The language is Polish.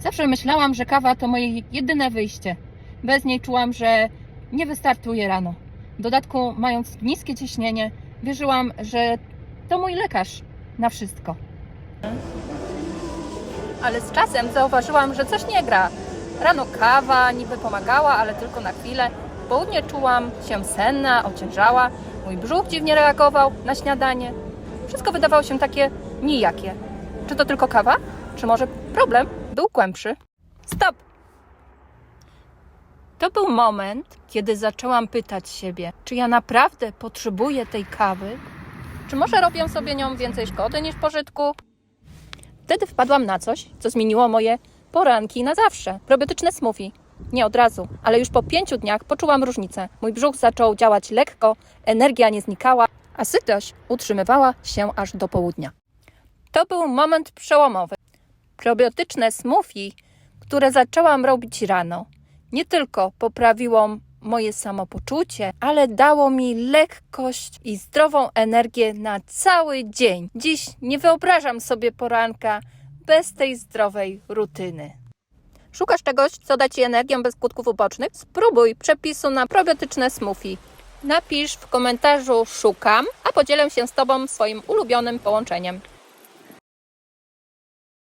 Zawsze myślałam, że kawa to moje jedyne wyjście. Bez niej czułam, że nie wystartuję rano. W dodatku, mając niskie ciśnienie, wierzyłam, że to mój lekarz na wszystko. Ale z czasem zauważyłam, że coś nie gra. Rano kawa niby pomagała, ale tylko na chwilę. W południe czułam się senna, ociężała. Mój brzuch dziwnie reagował na śniadanie. Wszystko wydawało się takie nijakie. Czy to tylko kawa? Czy może problem był głębszy? Stop! To był moment, kiedy zaczęłam pytać siebie, czy ja naprawdę potrzebuję tej kawy? Czy może robię sobie nią więcej szkody niż pożytku? Wtedy wpadłam na coś, co zmieniło moje poranki na zawsze. Probiotyczne smoothie. Nie od razu, ale już po pięciu dniach poczułam różnicę. Mój brzuch zaczął działać lekko, energia nie znikała, a sytość utrzymywała się aż do południa. To był moment przełomowy. Probiotyczne smoothie, które zaczęłam robić rano, nie tylko poprawiło moje samopoczucie, ale dało mi lekkość i zdrową energię na cały dzień. Dziś nie wyobrażam sobie poranka bez tej zdrowej rutyny. Szukasz czegoś, co da Ci energię bez skutków ubocznych? Spróbuj przepisu na probiotyczne smoothie. Napisz w komentarzu szukam, a podzielę się z Tobą swoim ulubionym połączeniem.